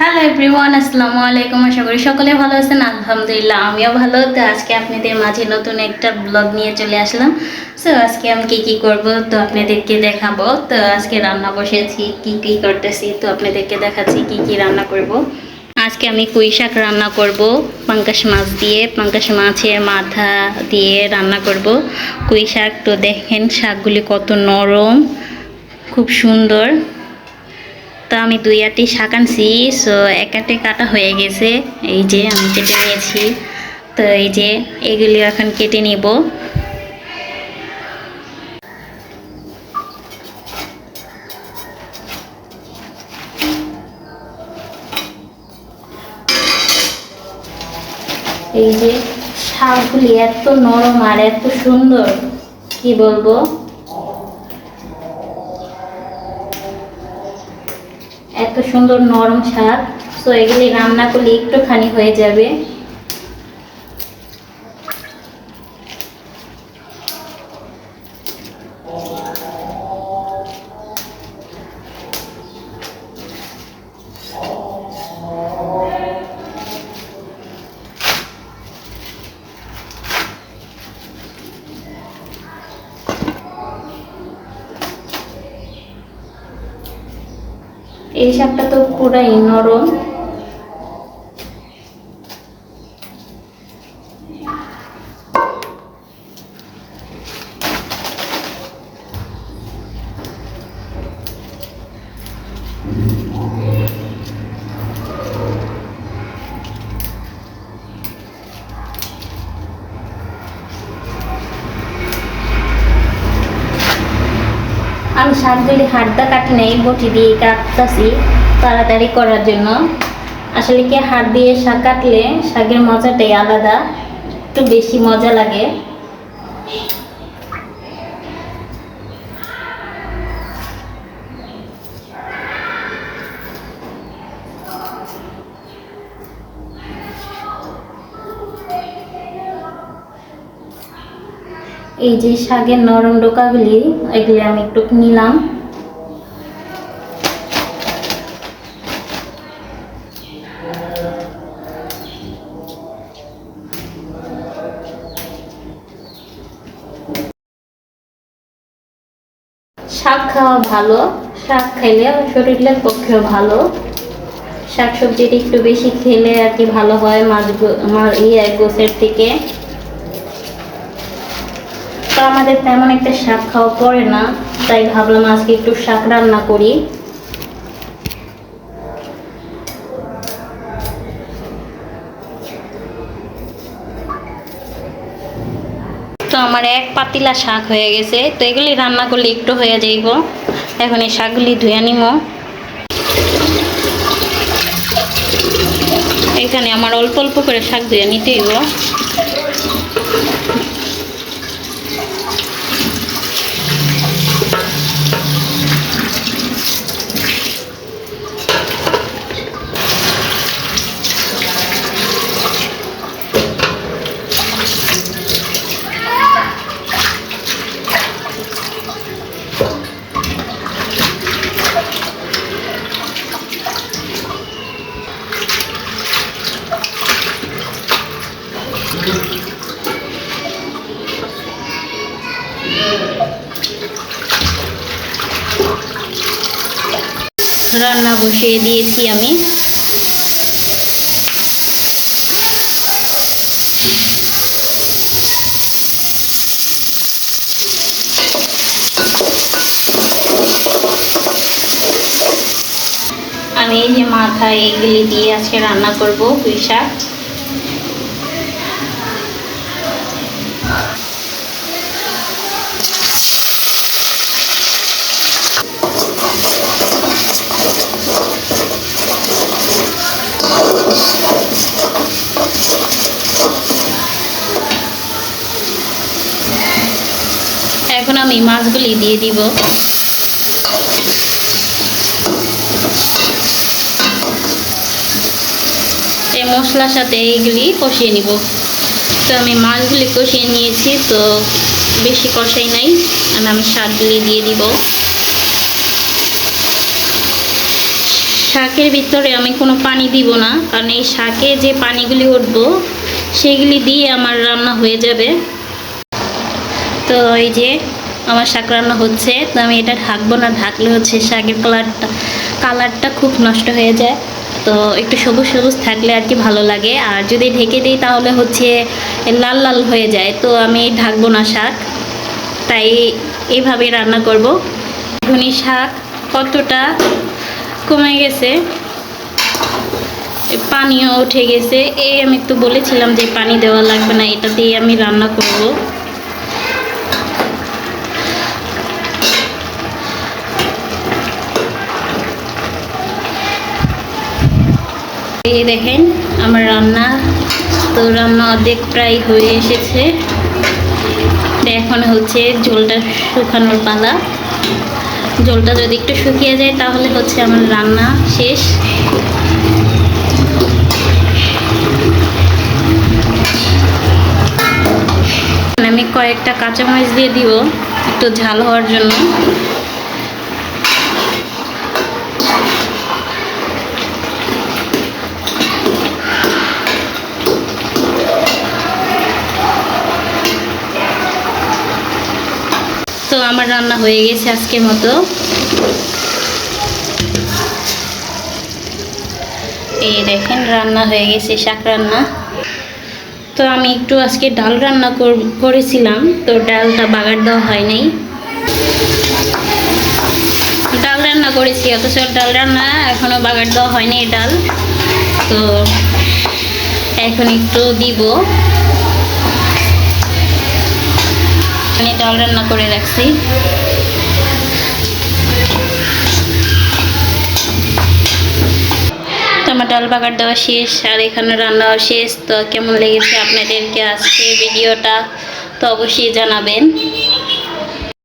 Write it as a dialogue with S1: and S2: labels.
S1: Hello everyone আসসালামু আলাইকুম, আশা করি সকলে ভালো আছেন। আলহামদুলিল্লাহ, আমিও ভালো। তো আজকে আপনাদের মাঝে নতুন একটা ব্লগ নিয়ে চলে আসলাম। সো আজকে আমি কী কী করব তো আপনাদেরকে দেখাবো। তো আজকে রান্না বসেছি, কি কি করতেছি তো আপনাদেরকে দেখাচ্ছি কি কি রান্না করব। আজকে আমি পুঁই শাক রান্না করব পাঙ্কাশ মাছ দিয়ে পাঙ্কাশ মাছের মাথা দিয়ে রান্না করব। পুঁই শাক তো দেখেন, শাকগুলি কত নরম, খুব সুন্দর। তো আমি দুই আটি শাক আনছি সো এক আটে কাটা হয়ে গেছে। এই যে আমি কেটে নিয়েছি। তো এই যে এগুলি এখন কেটে নিব। এই যে শাকগুলি এত নরম আর এত সুন্দর, কি বলব? এত সুন্দর নরম শাক তো এগুলি রান্না করলে একটুখানি হয়ে যাবে। এই শাকটা তো পুরাই নরম। আমি শাকগুলি হাড়দা কাটি নেই, বটি দিয়ে কাটতেছি তাড়াতাড়ি করার জন্য। আসলে কি হাড় দিয়ে শাক কাটলে শাকের মজাটাই আলাদা? একটু বেশি মজা লাগে। এই যে শাকের নরম ডোকাগুলি, এগুলি আমি একটু নিলাম। শাক খাওয়া ভালো, শাক খাইলে শরীরের পক্ষেও ভালো। শাক সবজিটা একটু বেশি খেলে আর কি ভালো হয় মাছ ইয়ে গোছের থেকে। তো আমাদের তেমন একটা শাক খাওয়া পড়ে না, তাই ভাবলাম আজকে একটু শাক রান্না করি। তো আমার এক পাতিলা শাক হয়ে গেছে, তো এগুলি রান্না করলে একটু হয়ে যাইব। এখন এই শাকগুলি ধুয়ে নিব। এখানে আমার অল্প অল্প করে শাক ধুয়ে নিতে হইব রান্না বসিয়ে দিয়েছি আমি। আমি এই যে মাথায় এগুলি দিয়ে আজকে রান্না করব পুঁই শাক এখন আমি মাছগুলি দিয়ে দিব। এই মশলার সাথে এইগুলি কষিয়ে নিব। তো আমি মাছগুলি কষিয়ে নিয়েছি, তো বেশি কষাই নাই। আমি আমি শাকগুলি দিয়ে দিব। শাকের ভিতরে আমি কোনো পানি দিব না, কারণ এই শাকে যে পানিগুলি উঠবো, সেগুলি দিয়ে আমার রান্না হয়ে যাবে। তো এই যে আমার শাক রান্না হচ্ছে, তো আমি এটা ঢাকবো না, ঢাকলে হচ্ছে শাকের কালারটা কালারটা খুব নষ্ট হয়ে যায়। তো একটু সবুজ সবুজ থাকলে আর কি ভালো লাগে। আর যদি ঢেকে দিই তাহলে হচ্ছে লাল লাল হয়ে যায়, তো আমি ঢাকবো না শাক। তাই এইভাবে রান্না করব। ধনি শাক কতটা কমে গেছে। পানিও উঠে গেছে। এই আমি একটু বলেছিলাম যে পানি দেওয়া লাগবে না, এটা দিয়ে আমি রান্না করব। এই দেখেন, আমার রান্না। তো রান্না অর্ধেক প্রায় হয়ে এসেছে। এখন হচ্ছে ঝোলটা শুকানোর পালা। ঝোলটা যদি একটু শুকিয়ে যায়, তাহলে হচ্ছে আমার রান্না শেষ। আমি কয়েকটা কাঁচামরিচ দিয়ে দিব, একটু ঝাল হওয়ার জন্য তো আমার রান্না হয়ে গেছে আজকের মতো। এই দেখেন, রান্না হয়ে গেছে, শাক রান্না। তো আমি একটু আজকে ডাল রান্না কর- করেছিলাম, তো ডালটা বাগার দেওয়া হয় নাই। ডাল রান্না করেছি, অথচ ডাল রান্না এখনও বাগার দেওয়া হয়নি ডাল। তো এখন একটু দিব। আমি ডাল রান্না করে রাখছি। আমার ডাল বাগার দেওয়া শেষ, আর এখানে রান্নাও শেষ। তো কেমন লেগেছে আপনাদেরকে আজকে ভিডিওটা? তো অবশ্যই জানাবেন।